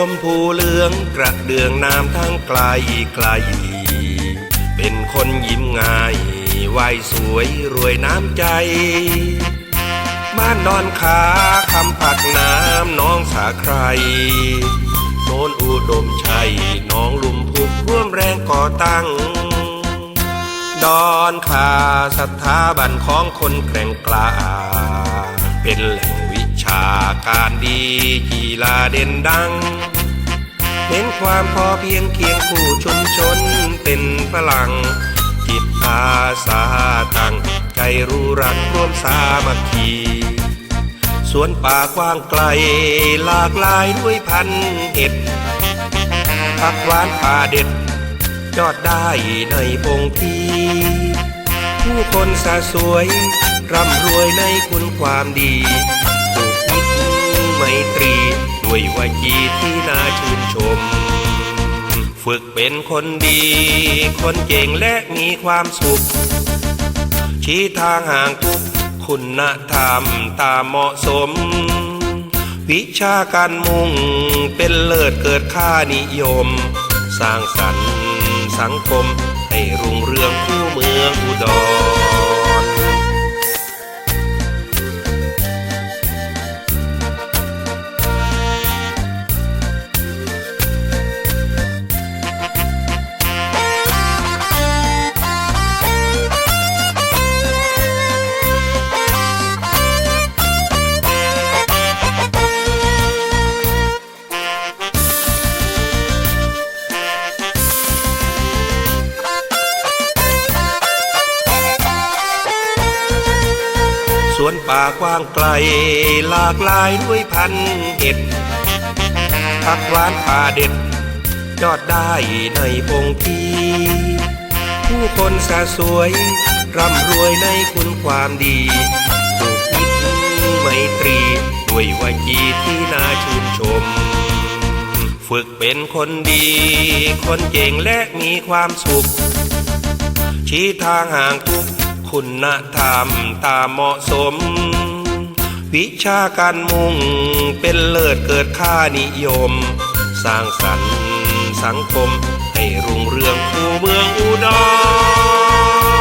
ชมภูเหลืองกระเดืองน้ำทั้งไกลไกล เป็นคนยิ้มง่ายวัยสวยรวยน้ำใจ บ้านดอนขาคำผักน้ำน้องสาใคร โนนอุดมชัยน้องลุมพุกร่วมแรงก่อตั้ง ดอนขาสถาบันของคนแกร่งกล้าเป็นแหล่ง ชาการดีกีฬาเด่นดังเห็นความพอเพียงเคียงคู่ชุมชนเป็นพลัง จิตอาสาตั้งใจรู้รักร่วมสามัคคีสวนป่ากว้างไกลหลากหลายด้วยพันเห็ดผักหวานป่าเด็ดยอดได้ในพงพีผู้คนสะสวยร่ำรวยในคุณความดี ไมตรี ด้วยวาจีที่น่าชื่นชม ฝึกเป็นคนดี คนเก่งและมีความสุข ชี้ทางห่างทุกคุณธรรมตามเหมาะสม วิชาการมุ่งเป็นเลิศเกิดค่านิยม สร้างสรรค์สังคม ให้รุ่งเรืองคู่เมืองอุดร วนป่ากว้างไกล หลากหลายด้วยพันเห็ดผักหวานป่าเด็ด ยอดได้ในพงพีผู้คนสะสวย ร่ำรวยในคุณความดีผูกมิตรไมตรี ด้วยวาจีที่น่าชื่นชม ฝึกเป็นคนดี คนเก่งและมีความสุข ชี้ทางห่างทุกข์ คุณธรรมตามเหมาะสม วิชาการมุ่งเป็นเลิศเกิดค่านิยม สร้างสรรค์สังคมให้รุ่งเรืองคู่เมืองอุดร